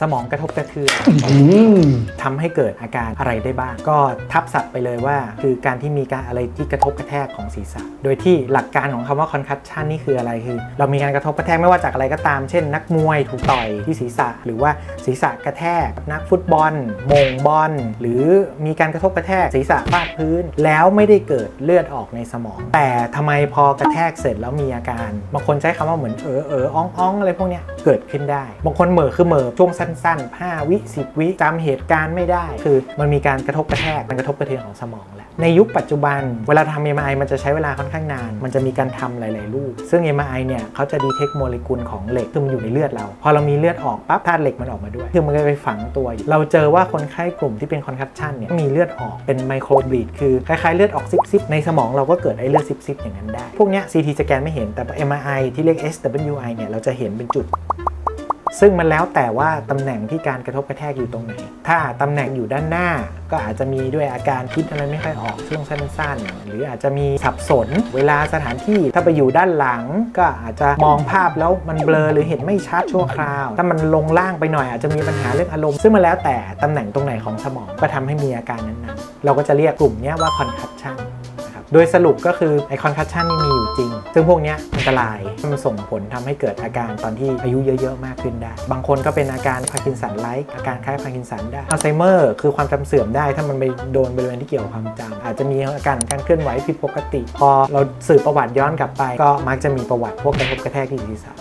สมองกระทบกระเทือนทำให้เกิดอาการอะไรได้บ้าง ก็ทับศัพท์ไปเลยว่า คือการที่มีการอะไรที่กระทบกระแทกของศีรษะ โดยที่หลักการของคำว่า concussion นี่คืออะไรคือ เรามีการกระทบกระแทกไม่ว่าจากอะไรก็ตาม เช่น นักมวยถูกต่อยที่ศีรษะ หรือว่าศีรษะกระแทกนักฟุตบอลมงบอลหรือมีการกระทบกระแทกศีรษะฟาดพื้น แล้วไม่ได้เกิดเลือดออกในสมอง แต่ทำไมพอกระแทกเสร็จแล้วมีอาการบางคนใช้คำว่าเหมือนเออเอออ้องอ้องอะไรพวกเนี้ยเกิดขึ้นได้ บางคนเหม่อคือเหม่อช่วงสั้สั้นๆ 5 วิ 10 วิจำเหตุการณ์ไม่ได้ คือมันมีการกระทบกระแทกมันกระทบกระเทือนของสมองแหละในยุคปัจจุบันเวลาทำ MRI มันจะใช้เวลาค่อนข้างนาน มันจะมีการทำหลาย ๆ รูป ซึ่ง MRI เนี่ยเขาจะดีเทคโมเลกุลของเหล็กซึ่มันอยู่ในเลือดเรา พอเรามีเลือดออกปั๊บธาตุเหล็กมันออกมาด้วยคือมันก็ไปฝังตัวอยู่เราเจอว่าคนไข้กลุ่มที่เป็นคอนคัชชันเนี่ยมีเลือดออกเป็นไมโครบีดคือคล้าย ๆ เลือดออกซิบๆในสมองเราก็เกิดไอ้เลือดซิบๆอย่างนั้นได้ พวกเนี้ย CT สแกนไม่เห็นแต่ MRI ที่เรียก SWI เนี่ยเราจะเห็นเป็นจุด ซึ่งมันแล้วแต่ว่าตำแหน่งที่การกระทบกระแทกอยู่ตรงไหน ถ้าตำแหน่งอยู่ด้านหน้า ก็อาจจะมีด้วยอาการคิดอะไรไม่ค่อยออกช่วงสั้นๆ หรืออาจจะมีสับสน เวลาสถานที่ถ้าไปอยู่ด้านหลัง ก็อาจจะมองภาพแล้วมันเบลอหรือเห็นไม่ชัดชั่วคราว ถ้ามันลงล่างไปหน่อยอาจจะมีปัญหาเรื่องอารมณ์ ซึ่งมันแล้วแต่ตำแหน่งตรงไหนของสมองก็ทำให้มีอาการนั้นๆ เราก็จะเรียกกลุ่มนี้ว่า concussion น โดยสรุปก็คือไอคอนคัชชันนี่มีอยู่จริง ซึ่งพวกนี้อันตรายมันส่งผลทำให้เกิดอาการตอนที่อายุเยอะ ๆ มากขึ้นได้ บางคนก็เป็นอาการพาร์กินสันไลค์อาการคล้ายพาร์กินสันได้อัลไซเมอร์คือความจำเสื่อมได้ ถ้ามันไปโดนบริเวณที่เกี่ยวกับความจำอาจจะมีอาการการเคลื่อนไหวผิดปกติ พอเราสืบประวัติย้อนกลับไป ก็มักจะมีประวัติพวกกระทบกระแทกที่ศีรษะ